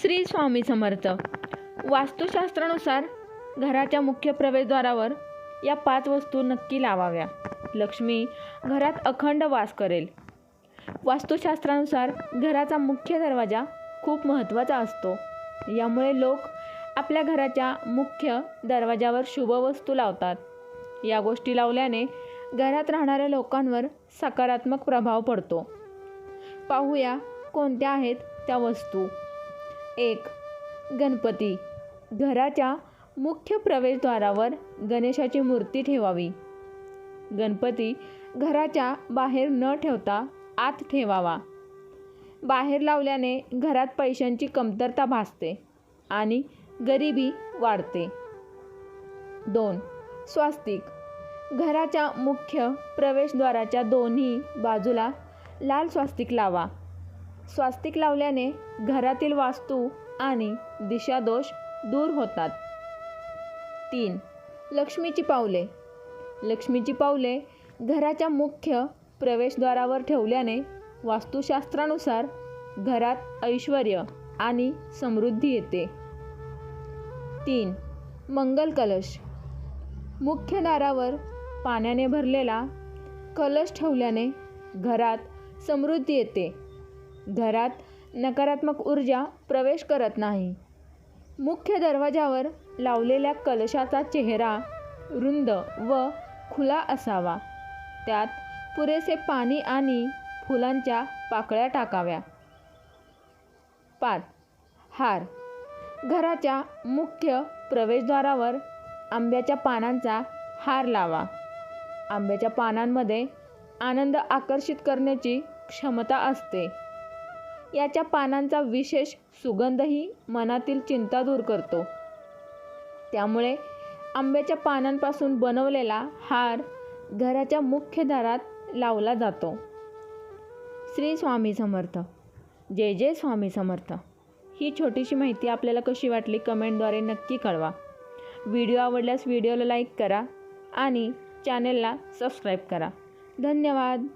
श्री स्वामी समर्थ. वास्तुशास्त्रानुसार घराच्या मुख्य प्रवेशद्वारावर या पाच वस्तू नक्की लावाव्या. लक्ष्मी घरात अखंड वास करेल. वास्तुशास्त्रानुसार घराचा मुख्य दरवाजा खूप महत्त्वाचा असतो. यामुळे लोक आपल्या घराच्या मुख्य दरवाजावर शुभ वस्तू लावतात. या गोष्टी लावल्याने घरात राहणाऱ्या लोकांवर सकारात्मक प्रभाव पडतो. पाहूया कोणत्या आहेत त्या वस्तू. एक गणपती. घराच्या मुख्य प्रवेशद्वारावर गणेशाची मूर्ती ठेवावी. गणपती घराच्या बाहेर न ठेवता आत ठेवावा. बाहेर लावल्याने घरात पैशांची कमतरता भासते आणि गरिबी वाढते. दोन स्वास्तिक. घराच्या मुख्य प्रवेशद्वाराच्या दोन्ही बाजूला लाल स्वास्तिक लावा. स्वास्तिक लावल्याने घरातील वास्तू आणि दिशादोष दूर होतात. तीन लक्ष्मीची पावले. लक्ष्मीची पावले घराच्या मुख्य प्रवेशद्वारावर ठेवल्याने वास्तुशास्त्रानुसार घरात ऐश्वर आणि समृद्धी येते. तीन मंगल कलश. मुख्य दारावर पाण्याने भरलेला कलश ठेवल्याने घरात समृद्धी येते. घरात नकारात्मक ऊर्जा प्रवेश करत नाही. मुख्य दरवाजावर लावलेल्या कलशाचा चेहरा रुंद व खुला असावा. त्यात पुरेसे पाणी आणि फुलांच्या पाकळ्या टाकाव्या. पाच. हार. घराच्या मुख्य प्रवेशद्वारावर आंब्याच्या पानांचा हार लावा. आंब्याच्या पानांमध्ये आनंद आकर्षित करण्याची क्षमता असते. याच्या पानांचा विशेष सुगंधही मनातील चिंता दूर करतो. त्यामुळे आंब्याच्या पानांपासून बनवलेला हार घराच्या मुख्य दारात लावला जातो. श्री स्वामी समर्थ. जय जय स्वामी समर्थ. ही छोटीशी माहिती आपल्याला कशी वाटली कमेंटद्वारे नक्की कळवा. व्हिडिओ आवडल्यास व्हिडिओला लाईक करा आणि चॅनेलला सबस्क्राईब करा. धन्यवाद.